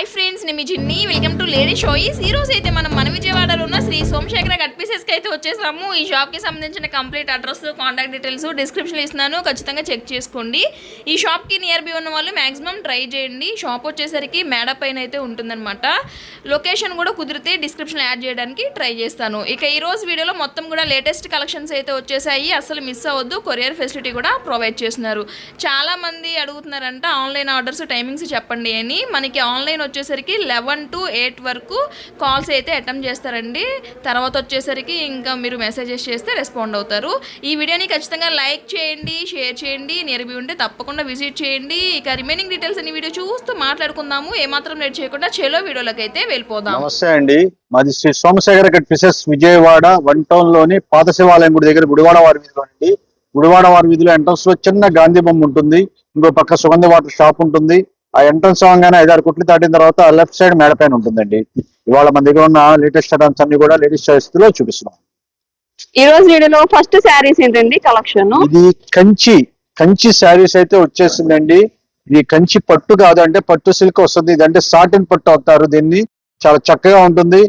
Hi friends నేను మీ Jinni. Welcome to lady షోయిస్ ఈ రోజు అయితే మనం మన విజయవాడలో ఉన్న శ్రీ సోమశేఖర గట్ పీసెస్కి అయితే వచ్చేసాము. ఈ షాప్కి సంబంధించిన complete address contact details description ఇస్తున్నాను. ఖచ్చితంగా చెక్ చేసుకోండి. ఈ షాప్కి నియర్ బై ఉన్న వాళ్ళు మాక్సిమం ట్రై చేయండి. షాప్ వచ్చేసరికి మేడ పైన అయితే ఉంటుందన్నమాట. లొకేషన్ కూడా కుదిరితే డిస్క్రిప్షన్ యాడ్ చేయడానికి ట్రై చేస్తాను. ఇక ఈ రోజు వీడియోలో మొత్తం కూడా లేటెస్ట్ కలెక్షన్స్ అయితే వచ్చేసాయి. అసలు మిస్ అవ్వద్దు. కొరియర్ ఫెసిలిటీ కూడా ప్రొవైడ్ చేస్తున్నారు. చాలా మంది అడుగుతున్నారంట ఆన్లైన్ ఆర్డర్స్ టైమింగ్స్ చెప్పండి అని. మనకి ఆన్లైన్ వచ్చేసరికి లెవెన్ టు ఎయిట్ వరకు కాల్స్ అయితే అటెంప్ట్ చేస్తారండి. తర్వాత వచ్చేసరికి ఇంకా మీరు మెసేజెస్ చేస్తే రెస్పాండ్ అవుతారు. ఈ వీడియోని ఖచ్చితంగా లైక్ చేయండి షేర్ చేయండి నేర్బీ ఉంటే తప్పకుండా విజిట్ చేయండి. ఇక రిమైనింగ్ డీటెయిల్స్ అన్ని వీడియో చూస్తూ మాట్లాడుకుందాము. ఏమాత్రం లేట్ చేయకుండా చెలో వీడియోలకు అయితే వెళ్ళిపోదాం. నమస్తే అండి. మాది శ్రీ సోమశేఖర ఫిషెస్ విజయవాడ వన్ టౌన్లోని పాత శివాలయం గుడి దగ్గర గుడివాడ వారి వీధిలో అండి. గుడివాడ వారి వీధిలో ఎంట్రన్స్లో చిన్న గాంధీ బొమ్మ ఉంటుంది. ఇంకో పక్క సుగంధ వాటర్ షాప్ ఉంటుంది. ఆ ఎంట్రన్స్ అవగానే ఐదారు కుట్లు దాటిన తర్వాత లెఫ్ట్ సైడ్ మేడ పైన ఉంటుందండి. ఇవాళ మన దగ్గర ఉన్న లేటెస్ట్ ఐటమ్స్ అన్ని కూడా లేటెస్ట్ చాయిస్లో చూపిస్తున్నాం. ఈ రోజు వీడియోలో ఫస్ట్ శారీస్ ఏంటండి కలెక్షన్? ఇది కంచి కంచి శారీస్ అయితే వచ్చేసిందండి. ఇది కంచి పట్టు కాదు అంటే పట్టు సిల్క్ వస్తుంది. ఇది అంటే సాటిన్ పట్టు అవుతారు దీన్ని. చాలా చక్కగా ఉంటుంది.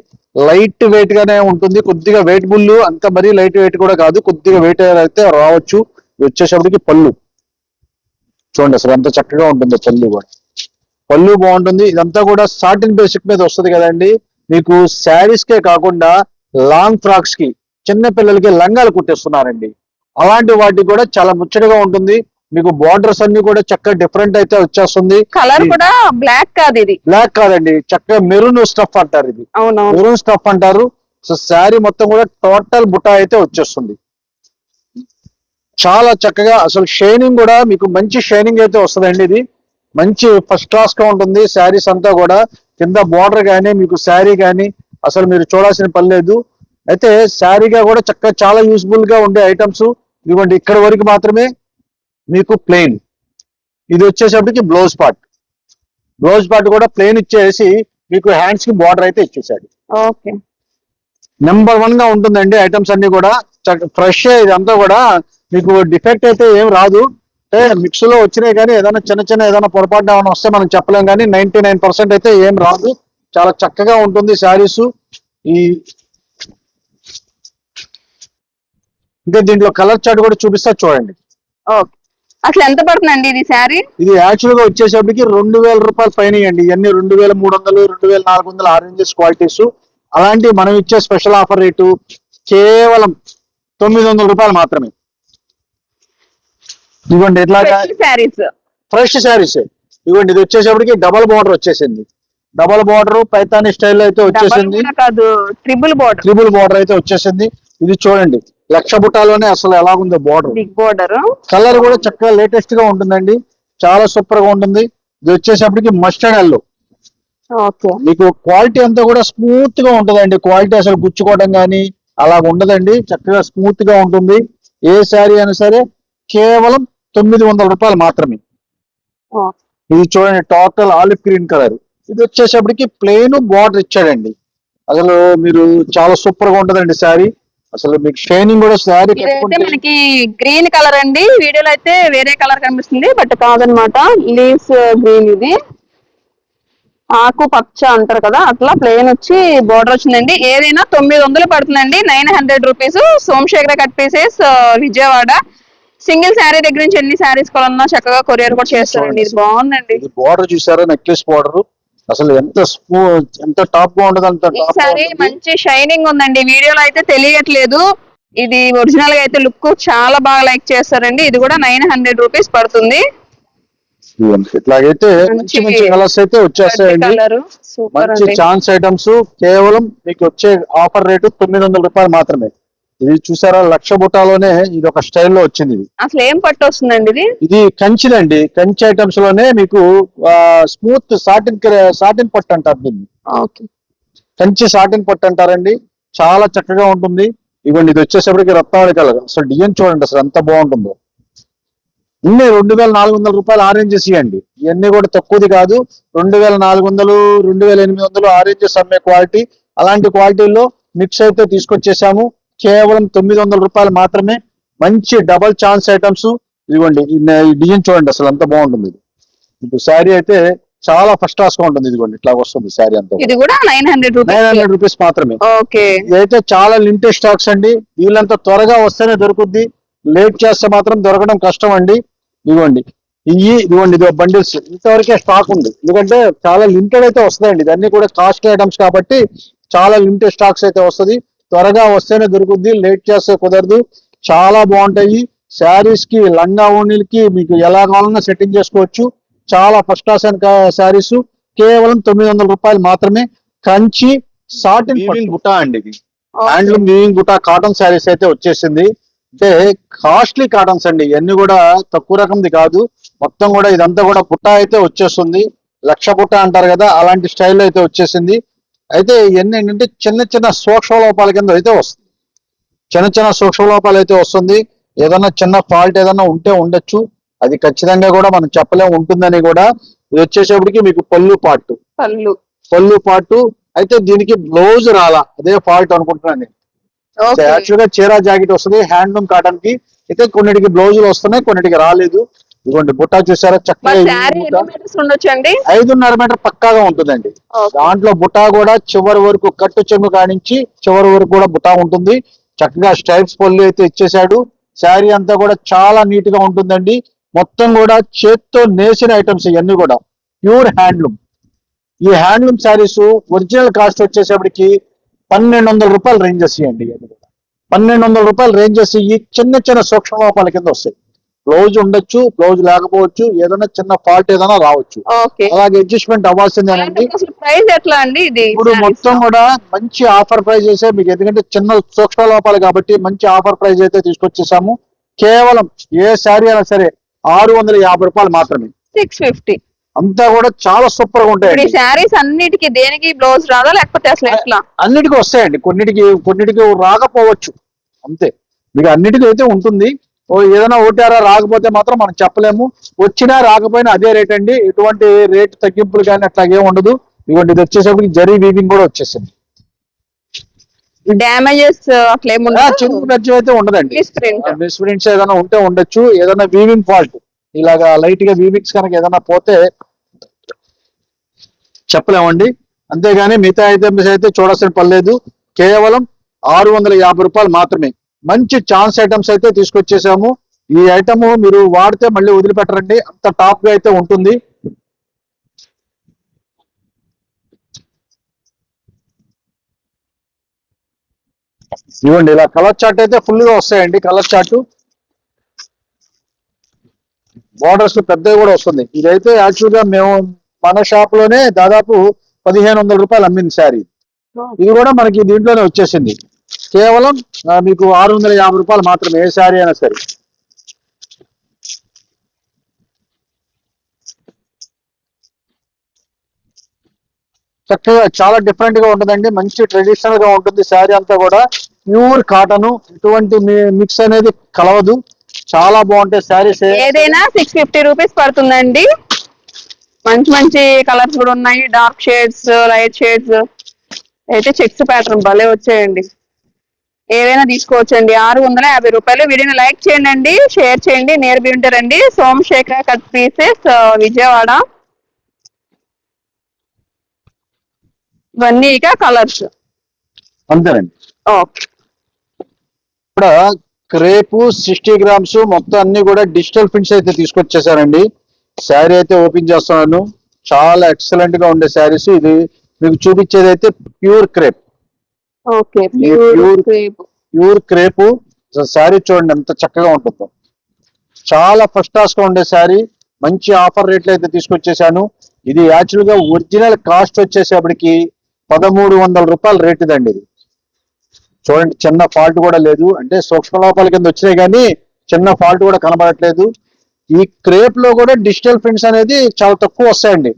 లైట్ వెయిట్ గానే ఉంటుంది. కొద్దిగా వెయిట్ బుల్ అంత మరీ లైట్ వెయిట్ కూడా కాదు. కొద్దిగా వెయిట్ అయితే రావచ్చు. వచ్చేసరికి పళ్ళు. చూడండి అసలు ఎంత చక్కగా ఉంటుంది పళ్ళు కూడా. పళ్ళు బాగుంటుంది. ఇదంతా కూడా సాటిన్ బేసిక్ మీద వస్తుంది కదండి. మీకు శారీస్ కే కాకుండా లాంగ్ ఫ్రాక్స్కి చిన్న పిల్లలకి లంగాలు కుట్టిస్తున్నారండి. అలాంటి వాటికి కూడా చాలా ముచ్చటగా ఉంటుంది. మీకు బార్డర్స్ అన్ని కూడా చక్కగా డిఫరెంట్ అయితే వచ్చేస్తుంది. కలర్ కూడా బ్లాక్ కాదు ఇది. బ్లాక్ కాదండి. చక్కగా మెరూన్ స్టఫ్ అంటారు ఇది. మెరూన్ స్టఫ్ అంటారు. సో శారీ మొత్తం కూడా టోటల్ బుటా అయితే వచ్చేస్తుంది. చాలా చక్కగా అసలు షైనింగ్ కూడా మీకు మంచి షైనింగ్ అయితే వస్తుందండి ఇది. మంచి ఫస్ట్ క్లాస్గా ఉంటుంది. శారీస్ అంతా కూడా కింద బార్డర్ కానీ మీకు శారీ కానీ అసలు మీరు చూడాల్సిన పని లేదు. అయితే శారీగా కూడా చక్కగా చాలా యూస్ఫుల్గా ఉండే ఐటమ్స్ ఇదిగోండి ఇక్కడ వరకు మాత్రమే మీకు ప్లెయిన్ ఇది వచ్చేసప్పటికి బ్లౌజ్ పార్ట్ బ్లౌజ్ పార్ట్ కూడా ప్లెయిన్ ఇచ్చేసి మీకు హ్యాండ్స్కి బార్డర్ అయితే ఇచ్చేసాడు. ఓకే నెంబర్ వన్గా ఉంటుందండి ఐటమ్స్ అన్ని కూడా. ఫ్రెష్ ఇదంతా కూడా. మీకు డిఫెక్ట్ అయితే ఏం రాదు. అంటే మిక్స్లో వచ్చినాయి కానీ ఏదైనా చిన్న చిన్న ఏదైనా పొరపాటు ఏమైనా వస్తే మనం చెప్పలేం కానీ నైన్టీ నైన్ పర్సెంట్ అయితే ఏం రాదు. చాలా చక్కగా ఉంటుంది శారీస్. ఈ ఇంకా దీంట్లో కలర్ చార్ట్ కూడా చూపిస్తా చూడండి. ఓకే. అసలు ఎంత పడుతుందండి ఇది శారీ? ఇది యాక్చువల్గా వచ్చేసరికి రెండు వేల రూపాయలు పైన అండి ఇవన్నీ రెండు వేల మూడు వందలు రెండు వేల నాలుగు వందల ఆరెంజెస్ క్వాలిటీస్ అలాంటి మనం ఇచ్చే స్పెషల్ ఆఫర్ రేటు కేవలం తొమ్మిది వందల రూపాయలు మాత్రమే. ఇదిగోండి శారీస్ ఫ్రెష్ శారీస్ ఇదిగోండి ఇది వచ్చేసరికి డబల్ బార్డర్ వచ్చేసింది. డబల్ బార్డర్ పైతాని స్టైల్ అయితే వచ్చేసింది. కాదు ట్రిపుల్ బోర్డర్ ట్రిపుల్ బార్డర్ అయితే వచ్చేసింది. ఇది చూడండి లక్ష బుట్టాలోనే అసలు ఎలాగుందో బార్డర్ బోర్డర్ కలర్ కూడా చక్కగా లేటెస్ట్గా ఉంటుందండి. చాలా సూపర్గా ఉంటుంది. ఇది వచ్చేసప్పటికి మస్టర్డ్ ఎల్లో ఓకే. మీకు క్వాలిటీ అంతా కూడా స్మూత్గా ఉంటుందండి. క్వాలిటీ అసలు గుచ్చుకోవడం కానీ అలా ఉండదండి చక్కగా స్మూత్గా ఉంటుంది. ఏ శారీ అయినా సరే కేవలం తొమ్మిది వందల రూపాయలు మాత్రమే. ఇది చూడండి టోటల్ ఆలివ్ గ్రీన్ కలర్. ఇది వచ్చేసప్పటికి ప్లెయిన్ బార్డర్ ఇచ్చాడండి. అసలు మీరు చాలా సూపర్గా ఉంటుందండి శారీ. అసలు మీకు షైనింగ్ కూడా శారీ మనకి గ్రీన్ కలర్ అండి. వీడియోలో అయితే వేరే కలర్ కనిపిస్తుంది బట్ కాదనమాట. లీవ్స్ గ్రీన్ ఇది. ఆకు పచ్చ అంటారు కదా అట్లా ప్లెయిన్ వచ్చి బోర్డర్ వచ్చిందండి. ఏదైనా తొమ్మిది వందలు పడుతుందండి. Nine hundred rupees Somashekhara cut pieces Vijayawada. Single sari దగ్గర నుంచి ఎన్ని శారీస్ కొలన్నా చక్కగా కొరియర్ కూడా చేస్తారండి ఇది బాగుందండి. ఇది బార్డర్ చూసారా? నెక్లెస్ బార్డర్ అసలు ఎంత ఎంత టాప్గా ఉంటుంది అంత ఈ టాప్ సారీ మంచి షైనింగ్ ఉందండి. వీడియోలో అయితే తెలియట్లేదు. ఇది ఒరిజినల్గా అయితే లుక్ చాలా బాగా లైక్ చేస్తారండి. ఇది కూడా నైన్ హండ్రెడ్ రూపీస్ పడుతుంది. ఇట్లాగైతే మంచి మంచి కలర్స్ అయితే వచ్చేస్తాయండి. మంచి ఛాన్స్ ఐటమ్స్ కేవలం మీకు వచ్చే ఆఫర్ రేటు తొమ్మిది వందల రూపాయలు మాత్రమే. ఇది చూసారా? లక్ష బుట్టాలోనే ఇది ఒక స్టైల్లో వచ్చింది ఇది. అసలు ఏం పట్టు వస్తుందండి ఇది? ఇది కంచిదండి. కంచి ఐటమ్స్లోనే మీకు స్మూత్ సాటిన్ సాటిన్ పట్టు అంటారు దీన్ని. ఓకే. కంచి సాటిన్ పట్టు అంటారండి. చాలా చక్కగా ఉంటుంది. ఇవ్వండి ఇది వచ్చేసరికి రత్నావళి కలర్. అసలు డిజైన్ చూడండి అసలు ఎంత బాగుంటుందో. ఇన్ని రెండు వేల నాలుగు వందల రూపాయలు ఆరెంజెస్ ఇవ్వండి ఇవన్నీ కూడా తక్కువది కాదు. రెండు వేల నాలుగు వందలు రెండు వేల ఎనిమిది వందలు ఆరెంజెస్ అమ్మే క్వాలిటీ అలాంటి క్వాలిటీల్లో మిక్స్ అయితే తీసుకొచ్చేసాము. కేవలం తొమ్మిది వందల రూపాయలు మాత్రమే మంచి డబల్ ఛాన్స్ ఐటమ్స్. ఇదిగోండి ఈ డిజైన్ చూడండి అసలు ఎంత బాగుంటుంది ఇది. మీకు శారీ అయితే చాలా ఫస్ట్ క్లాస్గా ఉంటుంది ఇదిగోండి ఇట్లా వస్తుంది శారీ అంతా. ఇది కూడా nine hundred nine hundred rupees మాత్రమే. ఓకే. ఇదైతే చాలా లిమిటెడ్ స్టాక్స్ అండి. వీళ్ళంతా త్వరగా వస్తేనే దొరుకుద్ది. లేట్ చేస్తే మాత్రం దొరకడం కష్టం అండి. ఇదిగోండి ఇవి ఇదిగోండి ఇదిగో బండిల్స్. ఇంతవరకే స్టాక్ ఉంది. ఎందుకంటే చాలా లిమిటెడ్ అయితే వస్తాయండి. ఇదన్నీ కూడా కాస్ట్ ఐటమ్స్ కాబట్టి చాలా లిమిటెడ్ స్టాక్స్ అయితే వస్తది. త్వరగా వస్తేనే దొరుకుద్ది లేట్ చేస్తే కుదరదు. చాలా బాగుంటాయి. శారీస్కి లంగా ఓణీలకి మీకు ఎలా కావాలన్నా సెట్టింగ్ చేసుకోవచ్చు. చాలా ఫస్ట్ క్లాస్ అండ్ శారీస్. కేవలం తొమ్మిది వందల రూపాయలు మాత్రమే. కంచి సాటిన్ బుట్టా అండి ఇది. హ్యాండ్లూమ్ వీవింగ్ బుట్టా కాటన్ శారీస్ అయితే వచ్చేసింది. అంటే కాస్ట్లీ కాటన్స్ అండి. ఇవన్నీ కూడా తక్కువ రకంది కాదు. మొత్తం కూడా ఇదంతా కూడా బుట్టా అయితే వచ్చేస్తుంది. లక్ష బుట్ట అంటారు కదా అలాంటి స్టైల్లో అయితే వచ్చేసింది. అయితే ఇవన్నీ ఏంటంటే చిన్న చిన్న సూక్ష్మ లోపాల కింద అయితే వస్తుంది. చిన్న చిన్న సూక్ష్మ లోపాలు అయితే వస్తుంది. ఏదైనా చిన్న ఫాల్ట్ ఏదైనా ఉంటే ఉండొచ్చు. అది ఖచ్చితంగా కూడా మనం చెప్పలేము ఉంటుందని కూడా. ఇది వచ్చేసేపటికి మీకు పళ్ళు పాటు. పళ్ళు. పళ్ళు పాటు. అయితే దీనికి బ్లౌజ్ రాలా. అదే ఫాల్ట్ అనుకుంటున్నాను యాక్చువల్గా చీర జాకెట్ వస్తుంది హ్యాండ్లూమ్ కాటన్కి. అయితే కొన్నిటికి బ్లౌజులు వస్తున్నాయి కొన్నిటికి రాలేదు. ఇదిగోండి బుట్టా చూసారా? చక్కగా బుట్ట. ఐదున్నర మీటర్ పక్కాగా ఉంటుందండి. దాంట్లో బుటా కూడా చివరి వరకు కట్టు చెంగు కానించి చివరి వరకు కూడా బుటా ఉంటుంది. చక్కగా స్టైప్స్ పళ్ళు అయితే ఇచ్చేసాడు శారీ అంతా కూడా చాలా నీట్గా ఉంటుందండి. మొత్తం కూడా చేత్తో నేసిన ఐటమ్స్ ఇవన్నీ కూడా. ప్యూర్ హ్యాండ్లూమ్ ఈ హ్యాండ్లూమ్ శారీస్ ఒరిజినల్ కాస్ట్ వచ్చేసేపటికి పన్నెండు వందల రూపాయలు రేంజెస్ ఇవ్వండి పన్నెండు వందల రూపాయలు రేంజెస్ ఈ చిన్న చిన్న సూక్ష్మ లోపాల కింద వస్తాయి. బ్లౌజ్ ఉండొచ్చు బ్లౌజ్ లేకపోవచ్చు ఏదైనా చిన్న ఫాల్ట్ ఏదైనా రావచ్చు. అలాగే అడ్జస్ట్మెంట్ అవ్వాల్సిందేనండి ప్రైస్ ఎట్లా అండి ఇది? ఇప్పుడు మొత్తం కూడా మంచి ఆఫర్ ప్రైస్ చేసే మీకు ఎందుకంటే చిన్న సూక్ష్మ లోపాలు కాబట్టి మంచి ఆఫర్ ప్రైస్ అయితే తీసుకొచ్చేసాము. కేవలం ఏ శారీ అయినా సరే ఆరు వందల యాభై రూపాయలు మాత్రమే. సిక్స్ ఫిఫ్టీ అంతా కూడా చాలా సూపర్గా ఉంటాయండి. శారీస్ అన్నిటికి దేనికి బ్లౌజ్ రాదా లేకపోతే అసలు ఎట్లా? అన్నిటికీ వస్తాయండి. కొన్నిటికి కొన్నిటికి రాకపోవచ్చు. అంతే. మీకు అన్నిటికీ అయితే ఉంటుంది. ఏదైనా ఓటారా రాకపోతే మాత్రం మనం చెప్పలేము. వచ్చినా రాకపోయినా అదే రేట్ అండి. ఎటువంటి రేట్ తగ్గింపులు కానీ అట్లాగే ఉండదు. ఇదిగోండి ఇది వచ్చేసరికి జరీ వీవింగ్ కూడా వచ్చేసింది. డ్యామేజెస్ ఖర్చు అయితే ఉండదండి. ఏదైనా ఉంటే ఉండొచ్చు. ఏదైనా వీవింగ్ ఫాల్ట్ ఇలాగా లైట్గా వీవింగ్స్ కనుక ఏదైనా పోతే చెప్పలేమండి. అంతేగాని మిగతా ఐటమ్స్ అయితే చూడాల్సిన పని లేదు. కేవలం ఆరు వందల యాభై రూపాయలు మాత్రమే. మంచి ఛాన్స్ ఐటమ్స్ అయితే తీసుకొచ్చేసాము. ఈ ఐటమ్ మీరు వాడితే మళ్ళీ వదిలిపెట్టరండి. అంత టాప్గా అయితే ఉంటుంది. ఇవ్వండి ఇలా కలర్ చార్ట్ అయితే ఫుల్గా వస్తాయండి కలర్ చార్ట్ బోర్డర్స్ పెద్దవి కూడా వస్తుంది. ఇదైతే యాక్చువల్గా మేము మన షాప్లోనే దాదాపు పదిహేను వందల రూపాయలు అమ్మింది శారీ. ఇది కూడా మనకి దీంట్లోనే వచ్చేసింది. కేవలం మీకు ఆరు వందల యాభై రూపాయలు మాత్రమే ఏ శారీ అయినా సరే. చక్కగా చాలా డిఫరెంట్గా ఉంటుందండి. మంచి ట్రెడిషనల్గా ఉంటుంది శారీ అంతా కూడా. ప్యూర్ కాటన్ ఇటువంటి మిక్స్ అనేది కలవదు. చాలా బాగుంటాయి శారీస్. ఏదైనా సిక్స్ ఫిఫ్టీ రూపీస్ పడుతుందండి. మంచి మంచి కలర్స్ కూడా ఉన్నాయి. డార్క్ షేడ్స్ లైట్ షేడ్స్ అయితే చెక్స్ ప్యాటర్న్ భలే వచ్చాయండి. ఏవైనా తీసుకోవచ్చండి. ఆరు వందల యాభై రూపాయలు. వీడియోని లైక్ చేయండి షేర్ చేయండి నియర్ బి ఉంటారండి సోమశేఖర్ కట్ పీసెస్ విజయవాడ. ఇవన్నీ ఇక కలర్స్. అంతేనండి. ఓకే. ఇక్కడ క్రేపు సిక్స్టీ గ్రామ్స్ మొత్తం అన్ని కూడా డిజిటల్ ప్రింట్స్ అయితే తీసుకొచ్చేసారండి. శారీ అయితే ఓపెన్ చేస్తున్నాను. చాలా ఎక్సలెంట్గా ఉండే శారీస్. ఇది మీకు చూపించేది అయితే pure crepe. Okay pure pure crepe. Sari చూడండి ఎంత చక్కగా ఉంటుందో. చాలా ఫస్ట్ క్లాస్గా ఉండే శారీ. మంచి ఆఫర్ రేట్లు అయితే తీసుకొచ్చేసాను ఇది యాక్చువల్గా ఒరిజినల్ కాస్ట్ వచ్చేసేపటికి పదమూడు వందల రూపాయల రేట్ ఇదండి ఇది. చూడండి చిన్న ఫాల్ట్ కూడా లేదు. అంటే సూక్ష్మ లోపాల కింద వచ్చినాయి కానీ చిన్న ఫాల్ట్ కూడా కనబడట్లేదు. ఈ క్రేప్లో కూడా డిజిటల్ ప్రింట్స్ అనేది చాలా తక్కువ వస్తాయండి.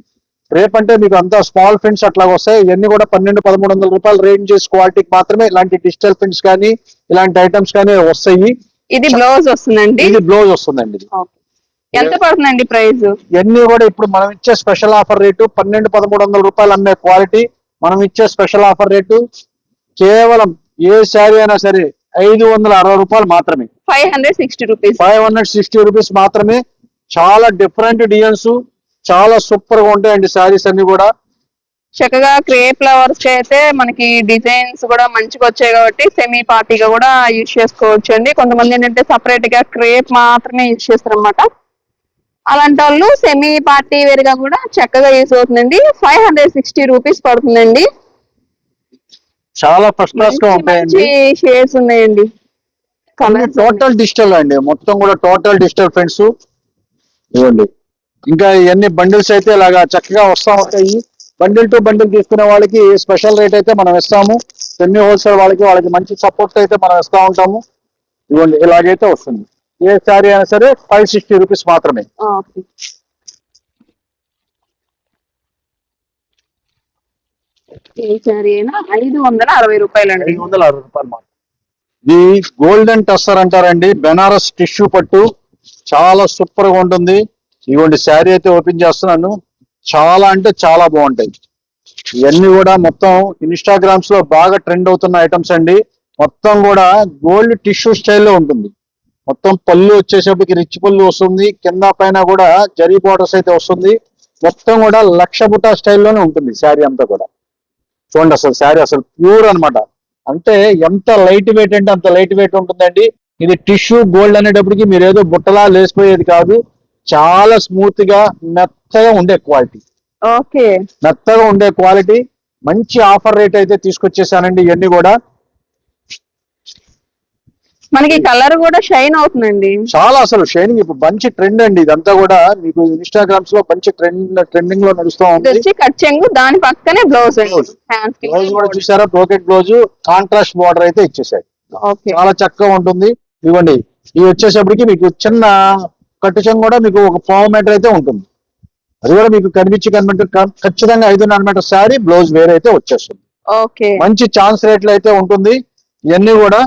క్రేప్ అంటే మీకు అంతా స్మాల్ ప్రింట్స్ అట్లా వస్తాయి. ఇవన్నీ కూడా పన్నెండు పదమూడు వందల రూపాయలు రేంజెస్ క్వాలిటీకి మాత్రమే ఇలాంటి డిజిటల్ ప్రింట్స్ కానీ ఇలాంటి ఐటమ్స్ కానీ వస్తాయి. ఇది బ్లౌజ్ వస్తుందండి? ఇది బ్లౌజ్ వస్తుందండి. ఎంత పడుతుందండి ప్రైస్ ఇవన్నీ కూడా ఇప్పుడు మనం ఇచ్చే స్పెషల్ ఆఫర్ రేటు పన్నెండు పదమూడు వందల రూపాయలు అమ్మే క్వాలిటీ మనం ఇచ్చే స్పెషల్ ఆఫర్ రేటు కేవలం ఏ శారీ అయినా సరే ఐదు వందల అరవై రూపాయలు మాత్రమే. Five hundred sixty rupees five hundred sixty rupees మాత్రమే. చాలా డిఫరెంట్ డిజైన్స్ చాలా సూపర్గా ఉంటాయండి శారీస్ అన్ని కూడా. చక్కగా క్రేప్ ఫ్లవర్స్ అయితే మనకి డిజైన్స్ కూడా మంచిగా వచ్చాయి కాబట్టి సెమీ పార్టీగా కూడా యూజ్ చేసుకోవచ్చు అండి కొంతమంది ఏంటంటే సపరేట్గా క్రేప్ మాత్రమే యూజ్ చేస్తారు అనమాట అలాంటి వాళ్ళు సెమీ పార్టీ వేర్గా కూడా చక్కగా యూస్ అవుతుందండి. ఫైవ్ హండ్రెడ్ సిక్స్టీ రూపీస్ పడుతుందండి. చాలా ఫస్ట్ క్లాస్గా ఉంటాయండి. షేడ్స్ ఉన్నాయండి. టోటల్ డిజిటల్ అండి. మొత్తం కూడా టోటల్ డిజిటల్ ఫ్రెండ్స్ ఇవ్వండి. ఇంకా ఇవన్నీ బండిల్స్ అయితే ఇలాగా చక్కగా వస్తా ఉంటాయి. బండిల్ టు బండిల్ తీసుకునే వాళ్ళకి స్పెషల్ రేట్ అయితే మనం ఇస్తాము. సెమీ హోల్సేల్ వాళ్ళకి వాళ్ళకి మంచి సపోర్ట్ అయితే మనం ఇస్తా ఉంటాము. ఇవ్వండి ఇలాగైతే వస్తుంది. ఏ శారీ అయినా సరే ఫైవ్ సిక్స్టీ రూపీస్ మాత్రమే. ఐదు వందల అరవై రూపాయలండి. ఐదు వందల అరవై రూపాయలు మాత్రం ఇది గోల్డెన్ టస్సర్ అంటారండి బెనారస్ టిష్యూ పట్టు. చాలా సూపర్గా ఉంటుంది. ఇవ్వండి శారీ అయితే ఓపెన్ చేస్తున్నాను. చాలా అంటే చాలా బాగుంటాయి. ఇవన్నీ కూడా మొత్తం ఇన్స్టాగ్రామ్స్లో బాగా ట్రెండ్ అవుతున్న ఐటమ్స్ అండి. మొత్తం కూడా గోల్డ్ టిష్యూ స్టైల్లో ఉంటుంది. మొత్తం పళ్ళు వచ్చేసేపటికి రిచ్ పళ్ళు వస్తుంది. కింద పైన కూడా జరీ బార్డర్స్ అయితే వస్తుంది. మొత్తం కూడా లక్ష బుట్ట స్టైల్లోనే ఉంటుంది శారీ అంతా కూడా. చూడండి అసలు శారీ అసలు ప్యూర్ అన్నమాట. అంటే ఎంత లైట్ వెయిట్ అంటే అంత లైట్ వెయిట్ ఉంటుందండి. ఇది టిష్యూ గోల్డ్ అనేటప్పటికి మీరు ఏదో బుట్టలా లేసిపోయేది కాదు. చాలా స్మూత్గా మెత్తగా ఉండే క్వాలిటీ ఓకే మెత్తగా ఉండే క్వాలిటీ మంచి ఆఫర్ రేట్ అయితే తీసుకొచ్చేసానండి ఇవన్నీ కూడా. మనకి కలర్ కూడా షైన్ అవుతుందండి. చాలా అసలు షైనింగ్ ఇప్పుడు మంచి ట్రెండ్ అండి ఇదంతా కూడా. మీకు ఇన్స్టాగ్రామ్స్లో మంచి ట్రెండ్ ట్రెండింగ్లో నడుస్తూ ఉంది. కట్ చెంగు దాని పక్కనే బ్లౌజ్ బ్లౌజ్ కూడా చూసారా? బ్రోకెట్ బ్లౌజ్ కాంట్రాస్ట్ బార్డర్ అయితే ఇచ్చేసాయి. చాలా చక్కగా ఉంటుంది. ఇవ్వండి. ఇవి వచ్చేసప్పటికి మీకు చిన్న కట్టు చెంగు కూడా మీకు ఒక పావు మీటర్ అయితే ఉంటుంది. అది కూడా మీకు కనిపించి కనిపించి ఖచ్చితంగా ఐదున్నర మీటర్ శారీ బ్లౌజ్ వేరే అయితే వచ్చేస్తుంది. ఓకే. మంచి ఛాన్స్ రేట్లు అయితే ఉంటుంది. ఇవన్నీ కూడా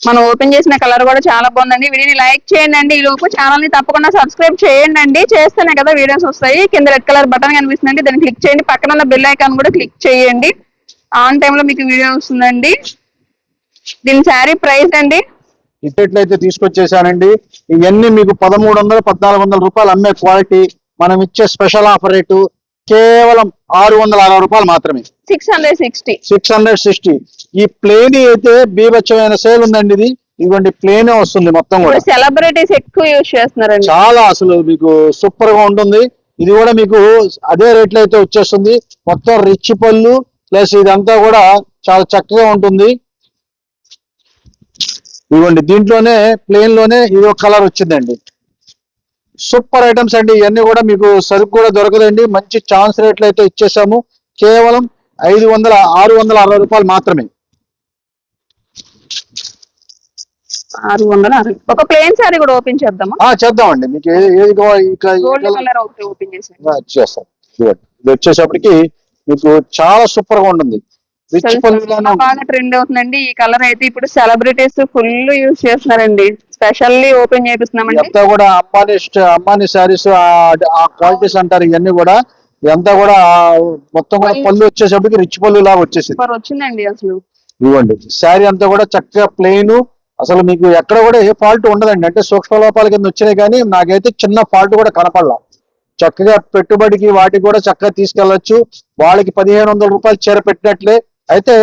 మనం ఓపెన్ చేసిన కలర్ కూడా చాలా బాగుందండి. వీడియోని లైక్ చేయండి. అండి ఈ లోపు ఛానల్ని తప్పకుండా సబ్స్క్రైబ్ చేయండి అండి చేస్తేనే కదా వీడియోస్ వస్తాయి. కింద రెడ్ కలర్ బటన్ కనిపిస్తుందండి. దాన్ని క్లిక్ చేయండి. పక్కన ఉన్న బెల్ ఐకాన్ కూడా క్లిక్ చేయండి. ఆన్ టైమ్లో మీకు వీడియో వస్తుందండి. దీని శారీ ప్రైస్ అండి. ఇట్లయితే అయితే తీసుకొచ్చేసానండి. ఇవన్నీ మీకు పదమూడు వందలు పద్నాలుగు వందల రూపాయలు అమ్మే క్వాలిటీ. మనం ఇచ్చే స్పెషల్ ఆఫర్ రేటు కేవలం ఆరు వందల అరవై రూపాయలు మాత్రమే. Six hundred sixty six hundred sixty ఈ ప్లేన్ అయితే బీభత్సమైన సేల్ ఉందండి ఇది ఇవ్వండి ప్లేనే వస్తుంది మొత్తం కూడా. సెలబ్రిటీస్ ఎక్కువ యూజ్ చేస్తున్నారండి. చాలా అసలు మీకు సూపర్గా ఉంటుంది. ఇది కూడా మీకు అదే రేట్లో అయితే వచ్చేస్తుంది. మొత్తం రిచ్ పళ్ళు ప్లస్ ఇదంతా కూడా చాలా చక్కగా ఉంటుంది. ఇవ్వండి. దీంట్లోనే ప్లేన్లోనే ఇది ఒక కలర్ వచ్చిందండి. సూపర్ ఐటమ్స్ అండి. ఇవన్నీ కూడా మీకు సరుకు కూడా దొరకదండి. మంచి ఛాన్స్ రేట్లు అయితే ఇచ్చేసాము. కేవలం ఐదు వందల ఆరు వందల అరవై రూపాయలు మాత్రమే. ఆరు వందల అరవై. ఒక ప్లేన్ శారీ కూడా ఓపెన్ చేద్దామా? ఆ చేద్దామండి. మీకు ఏది ఓపెన్ చేస్తాం. ఇది వచ్చేసప్పటికి మీకు చాలా సూపర్గా ఉంటుంది. రిచ్ పళ్ళులానే ఉంటుంది. బాగా ట్రెండ్ అవుతుందండి. ఈ కలర్ అయితే ఇప్పుడు సెలబ్రిటీస్ ఫుల్ యూజ్ చేస్తున్నారండి. స్పెషల్లీ ఓపెన్ చేపిస్తున్నామండి. ఇదంతా కూడా అమ్మాని శారీస్ ఆ క్వాలిటీస్ అంటారు. ఇవన్నీ కూడా ఇదంతా కూడా మొత్తం కూడా పళ్ళు వచ్చేసప్పటికి రిచ్ పళ్ళు లాగా వచ్చేసింది. సూపర్ వచ్చిందండి అసలు. ఇవ్వండి. శారీ అంతా కూడా చక్కగా ప్లెయిన్ అసలు మీకు ఎక్కడ కూడా ఏ ఫాల్ట్ ఉండదండి. అంటే సూక్ష్మ లోపాల కింద వచ్చినాయి కానీ నాకైతే చిన్న ఫాల్ట్ కూడా కనపడలా. చక్కగా పెట్టుబడికి వాటికి కూడా చక్కగా తీసుకెళ్ళొచ్చు వాళ్ళకి పదిహేను వందల రూపాయలు చీర పెట్టినట్లే అయితే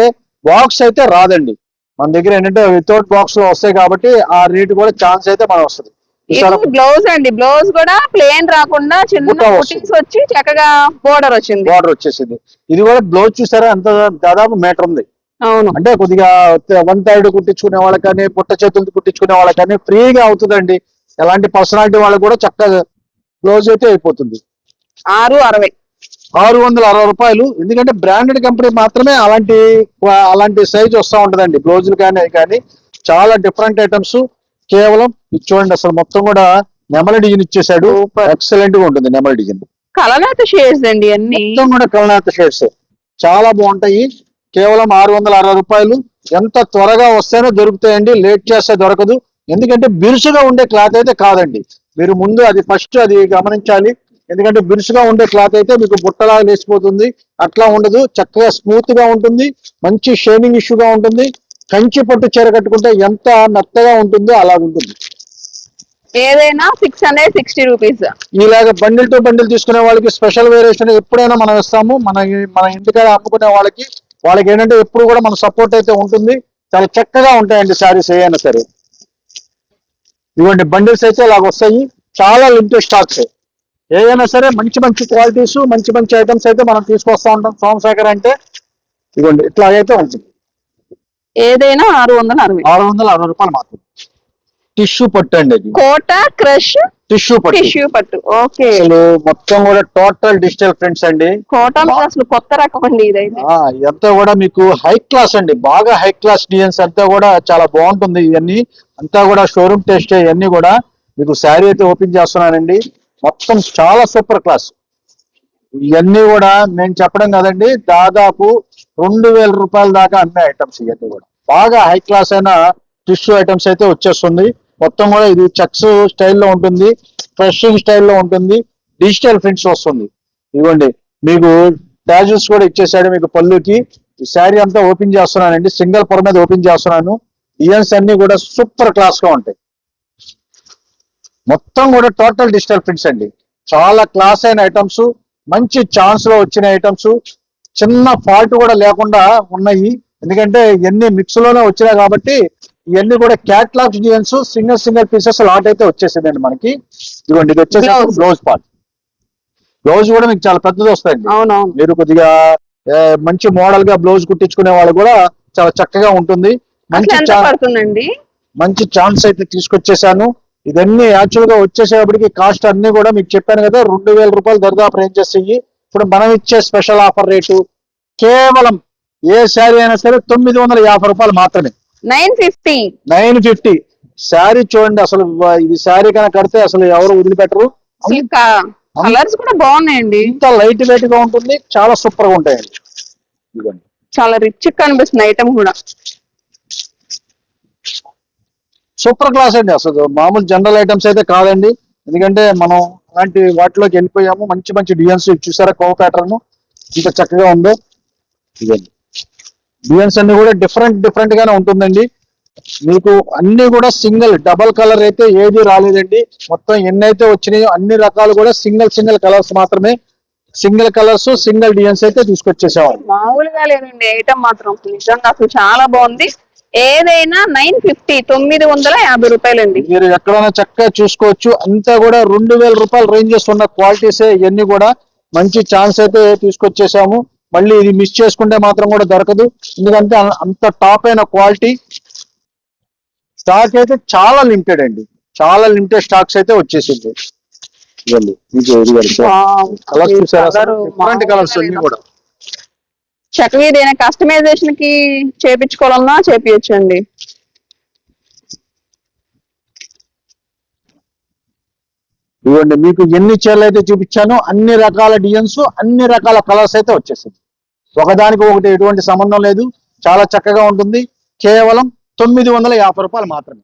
బాక్స్ అయితే రాదండి. మన దగ్గర ఏంటంటే వితౌట్ బాక్స్లో వస్తాయి కాబట్టి ఆ రేట్ కూడా ఛాన్స్ అయితే మనం వస్తుంది. బ్లౌజ్ అండి బ్లౌజ్ కూడా ప్లేన్ రాకుండా చిన్న వచ్చి చక్కగా బోర్డర్ వచ్చింది. బార్డర్ వచ్చేసింది. ఇది కూడా బ్లౌజ్ చూసారా? ఎంత దాదాపు మీటర్ ఉంది. అవును. అంటే కొద్దిగా వన్ థర్డ్ కుట్టించుకునే వాళ్ళకి కానీ పుట్ట చేతులతో కుట్టించుకునే వాళ్ళకి కానీ ఫ్రీగా అవుతుందండి. ఎలాంటి పర్సనాలిటీ వాళ్ళకి కూడా చక్కగా బ్లౌజ్ అయితే అయిపోతుంది. ఆరు అరవై. ఆరు వందల అరవై రూపాయలు. ఎందుకంటే బ్రాండెడ్ కంపెనీ మాత్రమే అలాంటి అలాంటి సైజ్ వస్తూ ఉంటదండి. బ్లౌజులు కానీ అవి కానీ చాలా డిఫరెంట్ ఐటమ్స్ కేవలం చూడండి అసలు మొత్తం కూడా నెమలి డిజైన్ ఇచ్చేసాడు ఎక్సలెంట్గా ఉంటుంది నెమలి డిజైన్ కలనాథ షేడ్స్ అండి అన్ని. మొత్తం కూడా కలనాథ షేడ్స్ చాలా బాగుంటాయి. కేవలం ఆరు వందల అరవై రూపాయలు. ఎంత త్వరగా వస్తేనే దొరుకుతాయండి. లేట్ చేస్తే దొరకదు. ఎందుకంటే బిరుసుగా ఉండే క్లాత్ అయితే కాదండి. మీరు ముందు అది ఫస్ట్ అది గమనించాలి. ఎందుకంటే బిరుసుగా ఉండే క్లాత్ అయితే మీకు బుట్టలాగా లేచిపోతుంది. అట్లా ఉండదు. చక్కగా స్మూత్గా ఉంటుంది. మంచి షైనింగ్ ఇష్యూగా ఉంటుంది. కంచి పట్టు చీర కట్టుకుంటే ఎంత మెత్తగా ఉంటుందో అలా ఉంటుంది. ఏదైనా సిక్స్ హండ్రెడ్ సిక్స్టీ రూపీస్ ఇలాగ బండిల్ టు బండిల్ తీసుకునే వాళ్ళకి స్పెషల్ వేరియేషన్ ఎప్పుడైనా మనం ఇస్తాము. మన మన ఇంటికాడ అమ్ముకునే వాళ్ళకి వాళ్ళకి ఏంటంటే ఎప్పుడు కూడా మన సపోర్ట్ అయితే ఉంటుంది. చాలా చక్కగా ఉంటాయండి శారీస్ ఏమైనా సరే. ఇవ్వండి బండిల్స్ అయితే ఇలాగ వస్తాయి. చాలా లిమిటెడ్ స్టాక్స్. ఏదైనా సరే మంచి మంచి క్వాలిటీస్ మంచి మంచి ఐటమ్స్ అయితే మనం తీసుకొస్తా ఉంటాం. సోమశేఖర్ అంటే ఇవ్వండి ఇట్లా అయితే ఉంటుంది ఏదైనా ఆరు వందల అరవై. ఆరు వందల అరవై రూపాయలు మాత్రం టిష్యూ పట్టు అండి కోట క్రష్ టిష్యూ పట్టు. టిష్యూ పట్టు. ఓకే. అసలు మొత్తం కూడా టోటల్ డిజిటల్ ప్రింట్స్ అండి. కోట అసలు కొత్త రకం అండి ఇదైతే. ఇదంతా కూడా మీకు హై క్లాస్ అండి. బాగా హై క్లాస్ డిజైన్స్ అంతా కూడా చాలా బాగుంటుంది ఇవన్నీ. అంతా కూడా షోరూమ్ టెస్ట్ ఇవన్నీ కూడా మీకు శారీ అయితే ఓపెన్ చేస్తున్నానండి. మొత్తం చాలా సూపర్ క్లాస్. ఇవన్నీ కూడా నేను చెప్పడం కదండి దాదాపు రెండు వేల రూపాయల దాకా అమ్మే ఐటమ్స్ ఇవన్నీ కూడా. బాగా హై క్లాస్ అయిన టిష్యూ ఐటమ్స్ అయితే వచ్చేస్తుంది. మొత్తం కూడా ఇది చెక్స్ స్టైల్లో ఉంటుంది ఫ్రెషింగ్ స్టైల్లో ఉంటుంది డిజిటల్ ప్రింట్స్ వస్తుంది. ఇవ్వండి మీకు ట్యాజెస్ కూడా ఇచ్చేసాడు మీకు పళ్ళుకి. ఈ శారీ అంతా ఓపెన్ చేస్తున్నానండి సింగిల్ పొర మీద ఓపెన్ చేస్తున్నాను. ఇయర్స్ అన్ని కూడా సూపర్ క్లాస్గా ఉంటాయి. మొత్తం కూడా టోటల్ డిజిటల్ ప్రింట్స్ అండి. చాలా క్లాస్ అయిన ఐటమ్స్ మంచి ఛాన్స్లో వచ్చిన ఐటమ్స్ చిన్న ఫాల్ట్ కూడా లేకుండా ఉన్నాయి. ఎందుకంటే ఇవన్నీ మిక్స్లోనే వచ్చినాయి కాబట్టి ఇవన్నీ కూడా catalogue designs single single pieces lot అయితే వచ్చేసిందండి మనకి. ఇదిగోండి ఇది వచ్చేసి. బ్లౌజ్ పార్ట్ బ్లౌజ్ కూడా మీకు చాలా పెద్దది వస్తాయండి. మీరు కొద్దిగా మంచి మోడల్గా బ్లౌజ్ కుట్టించుకునే వాళ్ళు కూడా చాలా చక్కగా ఉంటుంది. మంచి మంచి ఛాన్స్ అయితే తీసుకొచ్చేసాను. ఇదన్నీ యాక్చువల్గా వచ్చేసేపటికి కాస్ట్ అన్ని కూడా మీకు చెప్పాను కదా రెండు వేల రూపాయలు దరిదాపు రేంజెస్ ఇవి ఇప్పుడు మనం ఇచ్చే స్పెషల్ ఆఫర్ రేటు కేవలం ఏ శారీ అయినా సరే తొమ్మిది వందల యాభై రూపాయలు మాత్రమే. Nine fifty nine fifty sari చూడండి అసలు ఇది శారీ కనుక కడితే అసలు ఎవరు వదిలిపెట్టరు. కలర్స్ కూడా బాగున్నాయండి. ఇంత లైట్ వెయిట్గా ఉంటుంది చాలా సూపర్గా ఉంటాయండి. చాలా రిచ్ కనిపిస్తుంది ఐటమ్ కూడా. సూపర్ క్లాస్ అండి అసలు. మామూలు జనరల్ ఐటమ్స్ అయితే కాదండి. ఎందుకంటే మనం అలాంటి వాటిలోకి వెళ్ళిపోయాము. మంచి మంచి డిజైన్స్ చూసారా? కో ప్యాటర్న్. ఇంత చక్కగా ఉందో. ఇదండి డిజైన్స్ అన్ని కూడా డిఫరెంట్ డిఫరెంట్ గానే ఉంటుందండి. మీకు అన్ని కూడా సింగిల్ డబల్ కలర్ అయితే ఏది రాలేదండి. మొత్తం ఎన్ని అయితే వచ్చినాయో అన్ని రకాలు కూడా సింగిల్ సింగిల్ కలర్స్ మాత్రమే. సింగిల్ కలర్స్ సింగిల్ డిజైన్స్ అయితే తీసుకొచ్చేసాము మామూలుగా లేదండి. ఐటమ్ మాత్రం. నిజంగా అసలు చాలా బాగుంది. ఏదైనా నైన్ ఫిఫ్టీ తొమ్మిది వందల యాభై రూపాయలండి. మీరు ఎక్కడైనా చక్కగా చూసుకోవచ్చు. అంతా కూడా రెండు వేల రూపాయల రేంజెస్ ఉన్న క్వాలిటీస్ ఇవన్నీ కూడా మంచి ఛాన్స్ అయితే తీసుకొచ్చేసాము. మళ్ళీ ఇది మిస్ చేసుకుంటే మాత్రం కూడా దొరకదు. ఎందుకంటే అంత టాప్ అయిన క్వాలిటీ. స్టాక్ అయితే చాలా లిమిటెడ్ అండి. చాలా లిమిటెడ్ స్టాక్స్ అయితే వచ్చేసింది. మీకు కలర్స్ చూసారా? కలర్స్ అన్ని కూడా. చక్కగా ఏదైనా కస్టమైజేషన్కి చేపించుకోవాలన్నా చేపించండి ఇవ్వండి మీకు ఎన్ని చీరలు అయితే చూపించానో అన్ని రకాల డిజైన్స్ అన్ని రకాల కలర్స్ అయితే వచ్చేసింది ఒకదానికి ఒకటి ఎటువంటి సంబంధం లేదు. చాలా చక్కగా ఉంటుంది. కేవలం తొమ్మిది వందల యాభై రూపాయలు మాత్రమే.